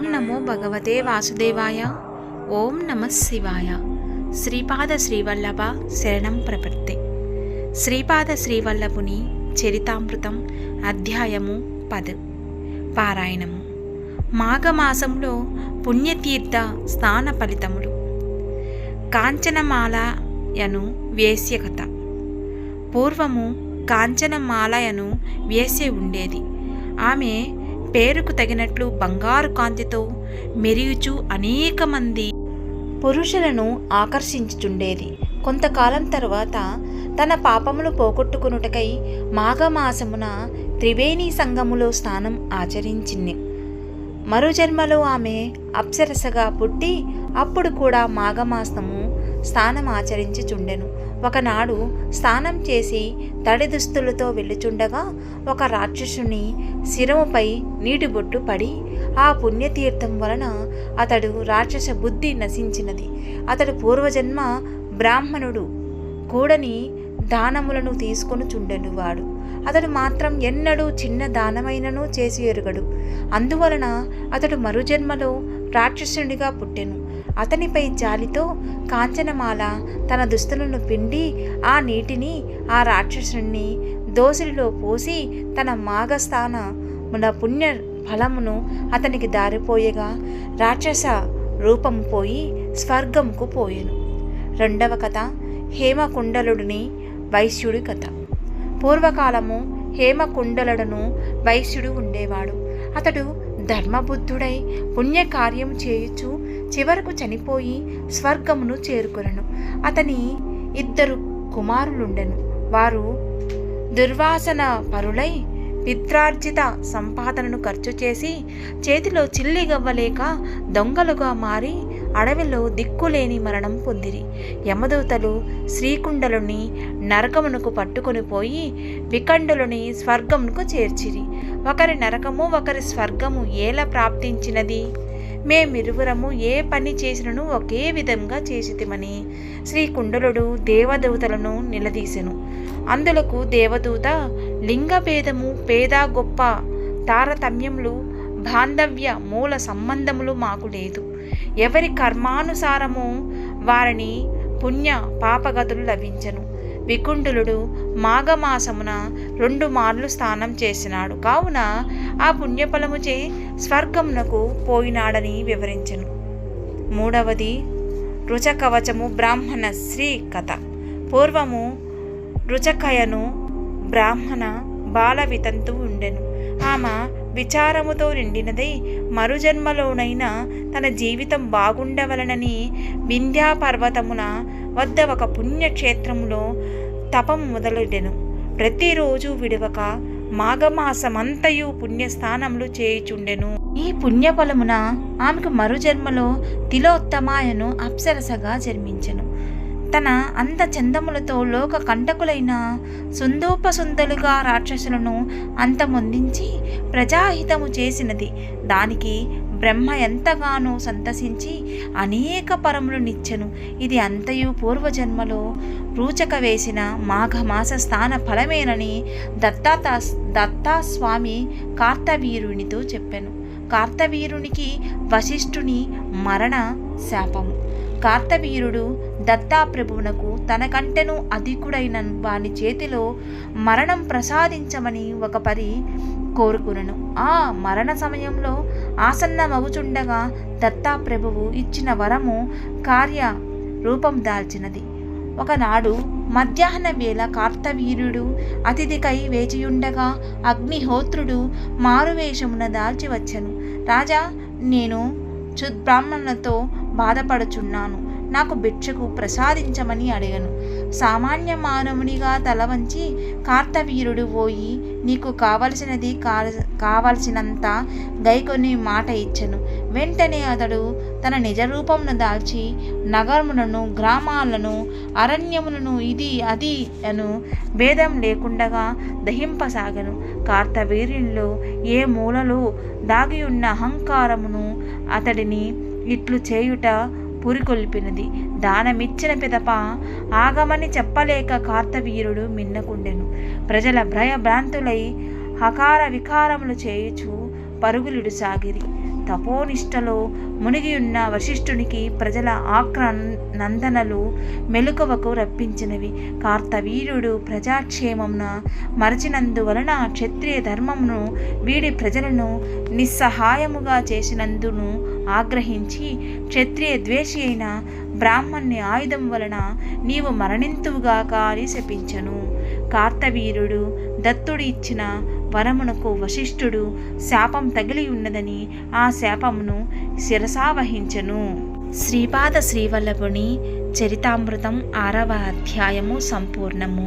ఓం నమో భగవతే వాసుదేవాయ. ఓం నమ శివాయ. శ్రీపాద శ్రీవల్లభ శరణం ప్రపత్తే. శ్రీపాద శ్రీవల్లభుని చరితామృతం అధ్యాయము పద్. పారాయణము. మాఘమాసంలో పుణ్యతీర్థ స్నాన ఫలితములు. కాంచనమాలయను వేశ్యకథ పూర్వము కాంచనమాలయను వేశ్య ఉండేది. ఆమె పేరుకు తగినట్లు బంగారు కాంతితో మెరియుచు అనేక మంది పురుషులను ఆకర్షించుచుండేది. కొంతకాలం తర్వాత తన పాపములు పోగొట్టుకునుటకై మాఘమాసమున త్రివేణి సంగములో స్నానం ఆచరించింది. మరుజన్మలో ఆమె అప్సరసగా పుట్టి అప్పుడు కూడా మాఘమాసము స్నానం ఆచరించుచుండెను. ఒకనాడు స్నానం చేసి తడి దుస్తులతో వెళ్ళుచుండగా ఒక రాక్షసుని శిరముపై నీటి బొట్టు పడి ఆ పుణ్యతీర్థం వలన అతడు రాక్షస బుద్ధి నశించినది. అతడు పూర్వజన్మ బ్రాహ్మణుడు. కూడని దానములను తీసుకొని చుండెను వాడు. అతడు మాత్రం ఎన్నడూ చిన్న దానమైనను చేసి ఎరుగడు. అందువలన అతడు మరుజన్మలో రాక్షసునిగా పుట్టెను. అతనిపై జాలితో కాంచనమాల తన దుస్తులను పిండి ఆ నీటిని ఆ రాక్షసుని దోసిలిలో పోసి తన మాఘస్థానమున పుణ్య ఫలమును అతనికి దారిపోయగా రాక్షస రూపం పోయి స్వర్గంకు పోయెను. రెండవ కథ హేమకుండలుడిని వైశ్యుడి కథ. పూర్వకాలము హేమకుండలుడను వైశ్యుడు ఉండేవాడు. అతడు ధర్మబుద్ధుడై పుణ్యకార్యం చేయుచు చివరకు చనిపోయి స్వర్గమును చేరుకొనను. అతని ఇద్దరు కుమారులుండెను. వారు దుర్వాసన పరులై పిత్రార్జిత సంపాదనను ఖర్చు చేసి చేతిలో చిల్లి గవ్వలేక దొంగలుగా మారి అడవిలో దిక్కులేని మరణం పొందిరి. యమదూతలు శ్రీకుండలుని నరకమునకు పట్టుకొని పోయి వికండులని స్వర్గమునకు చేర్చిరి. ఒకరి నరకము ఒకరి స్వర్గము ఎలా ప్రాప్తించినది? మేమిరువురము ఏ పని చేసినను ఒకే విధంగా చేసితిమని శ్రీ కుండలుడు దేవదూతలను నిలదీసెను. అందులకు దేవదూత లింగభేదము పేద గొప్ప తారతమ్యములు బాంధవ్య మూల సంబంధములు మాకు లేదు. ఎవరి కర్మానుసారము వారిని పుణ్య పాపగతులు లభించను. వికుంఠులుడు మాఘమాసమున రెండు మార్లు స్నానం చేసినాడు. కావున ఆ పుణ్యఫలముచే స్వర్గమునకు పోయినాడని వివరించెను. మూడవది రుచకవచము బ్రాహ్మణ శ్రీ కథ. పూర్వము రుచకయను బ్రాహ్మణ బాల వితంతు ఉండెను. ఆమె విచారముతో నిండినదై మరుజన్మలోనైనా తన జీవితం బాగుండవలనని వింధ్యాపర్వతమున వద్ద ఒక పుణ్యక్షేత్రములో తపం మొదలెడెను ప్రతిరోజు విడవక మాఘమాసమంతయు పుణ్యస్థానములు చేయుచుండెను. ఈ పుణ్యఫలమున ఆమెకు మరుజన్మలో తిలోత్తమాయను అప్సరసగా జన్మించెను. తన అంత చందములతో లోక కంటకులైన సుందోపసుందలుగా రాక్షసులను అంతమొందించి ప్రజాహితము చేసినది. దానికి బ్రహ్మ ఎంతగానో సంతసించి అనేక పరములు నిచ్చెను. ఇది అంతయు పూర్వజన్మలో రూచక వేసిన మాఘమాస స్థాన ఫలమేనని దత్తాతా దత్తాస్వామి కార్తవీరునితో చెప్పాను. కార్తవీరునికి వశిష్ఠుని మరణ శాపము. కార్తవీరుడు దత్తాప్రభువునకు తనకంటెను అధికుడైన వాని చేతిలో మరణం ప్రసాదించమని ఒక పరి కోరుకునను. ఆ మరణ సమయంలో ఆసన్నమగుచుండగా దత్తాప్రభువు ఇచ్చిన వరము కార్య రూపం దాల్చినది. ఒకనాడు మధ్యాహ్న వేళ కార్తవీర్యుడు అతిథికై వేచియుండగా అగ్నిహోత్రుడు మారువేషమున దాల్చి వచ్చను రాజా నేను చుద్బ్రాహ్మణులతో బాధపడుచున్నాను. నాకు భిక్షకు ప్రసాదించమని అడిగను. సామాన్య మానవునిగా తల వంచి కార్తవీరుడు పోయి నీకు కావలసినది కావలసినంత గైకొని మాట ఇచ్చను. వెంటనే అతడు తన నిజరూపమును దాల్చి నగరములను గ్రామాలను అరణ్యములను ఇది అది అను భేదం లేకుండగా దహింపసాగను. కార్తవీర్యుల్లో ఏ మూలలో దాగి ఉన్న అహంకారమును అతడిని ఇట్లు చేయుట పురికొల్పినది. దానమిచ్చిన పిదప ఆగమని చెప్పలేక కార్తవీరుడు మిన్నకుండెను. ప్రజల భయభ్రాంతులై హకార వికారములు చేయుచు పరుగులుడు సాగిరి. తపోనిష్టలో మునిగి ఉన్న వశిష్ఠునికి ప్రజల ఆక్ర నందనలు మెలకువకు రప్పించినవి. కార్తవీర్యుడు ప్రజాక్షేమమున మరచినందువలన క్షత్రియ ధర్మమును వీడి ప్రజలను నిస్సహాయముగా చేసినందును ఆగ్రహించి క్షత్రియ ద్వేషి అయిన బ్రాహ్మణ్ణి ఆయుధం వలన నీవు మరణింతువుగాక అని శపించను. కార్తవీరుడు దత్తుడు ఇచ్చిన వరమునకు వశిష్ఠుడు శాపం తగిలి ఉన్నదని ఆ శాపమును శిరసావహించను శ్రీపాద శ్రీవల్లభుని చరితామృతం ఆరవ అధ్యాయము సంపూర్ణము.